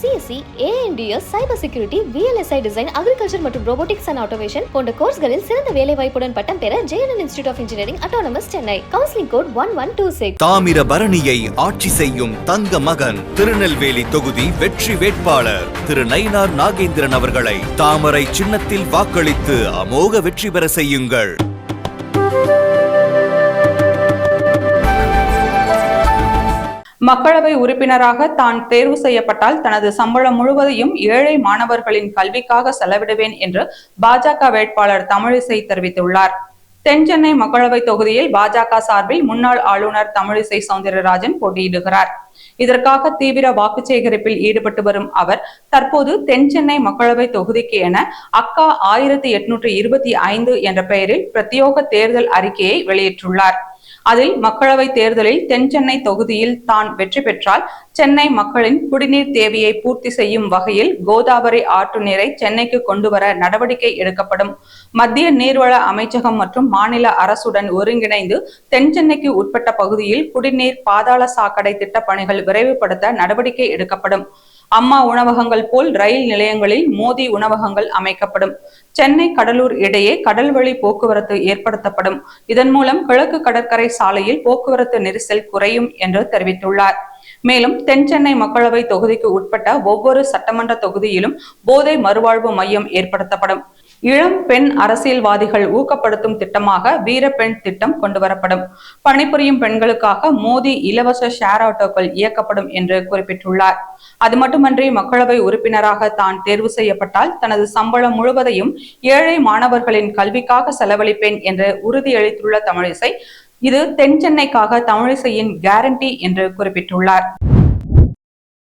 CSC ANDS cyber security VLSI design agriculture மற்றும் robotics and automation போன்ற கோர்ஸ்களில் சிறந்த வேலை வாய்ப்புடன் பட்டம் பெற JNN institute of engineering autonomous Chennai counselling code one one two six தாமிர பரணியை ஆட்சி செய்யும் தங்க மகன் திருநெல்வேலி தொகுதி வெற்றி வேட்பாளர் திரு நயினார் நாகேந்திரன் அவர்களை தாமரை சின்னத்தில் வாக்களித்து அமோக வெற்றி பெற செய்யுங்கள். மக்களவை உறுப்பினராக தான் தேர்வு செய்யப்பட்டால் தனது சம்பளம் முழுவதையும் ஏழை மாணவர்களின் கல்விக்காக செலவிடுவேன் என்று பாஜக வேட்பாளர் தமிழிசை தெரிவித்துள்ளார். தென்சென்னை மக்களவை தொகுதியில் பாஜக சார்பில் முன்னாள் ஆளுநர் தமிழிசை சவுந்தரராஜன் போட்டியிடுகிறார். இதற்காக தீவிர வாக்கு சேகரிப்பில் ஈடுபட்டு வரும் அவர் தற்போது தென்சென்னை மக்களவை தொகுதிக்கு என அக்கா ஆயிரத்தி எட்நூற்றி இருபத்தி ஐந்து என்ற பெயரில் பிரத்யோக தேர்தல் அறிக்கையை வெளியிட்டுள்ளார். அதில் மக்களவை தேர்தலில் தென்சென்னை தொகுதியில் தான் வெற்றி பெற்றால் சென்னை மக்களின் குடிநீர் தேவையை பூர்த்தி செய்யும் வகையில் கோதாவரி ஆற்று நீரை சென்னைக்கு கொண்டு வர நடவடிக்கை எடுக்கப்படும். மத்திய நீர்வள அமைச்சகம் மற்றும் மாநில அரசுடன் ஒருங்கிணைந்து தென்சென்னைக்கு உட்பட்ட பகுதியில் குடிநீர் பாதாள சாக்கடை திட்ட பணிகள் விரைவுபடுத்த நடவடிக்கை எடுக்கப்படும். அம்மா உணவகங்கள் போல் ரயில் நிலையங்களில் மோதி உணவகங்கள் அமைக்கப்படும். சென்னை கடலூர் இடையே கடல்வழி போக்குவரத்து ஏற்படுத்தப்படும். இதன் மூலம் கிழக்கு கடற்கரை சாலையில் போக்குவரத்து நெரிசல் குறையும் என்று தெரிவித்துள்ளார். மேலும் தென் சென்னை மக்களவை தொகுதிக்கு உட்பட்ட ஒவ்வொரு சட்டமன்ற தொகுதியிலும் போதை மறுவாழ்வு மையம் ஏற்படுத்தப்படும். இளம் பெண் அரசியல்வாதிகள் ஊக்கப்படுத்தும் திட்டமாக வீரப்பெண் திட்டம் கொண்டுவரப்படும். பணிபுரியும் பெண்களுக்காக மோதி இலவச ஷேர் ஆட்டோக்கள் இயக்கப்படும் என்று குறிப்பிட்டுள்ளார். அது மட்டுமன்றி மக்களவை உறுப்பினராக தான் தேர்வு செய்யப்பட்டால் தனது சம்பளம் முழுவதையும் ஏழை மாணவர்களின் கல்விக்காக செலவழிப்பேன் என்று உறுதியளித்துள்ள தமிழிசை இது தென் சென்னைக்காக தமிழிசையின் கேரண்டி என்று குறிப்பிட்டுள்ளார்.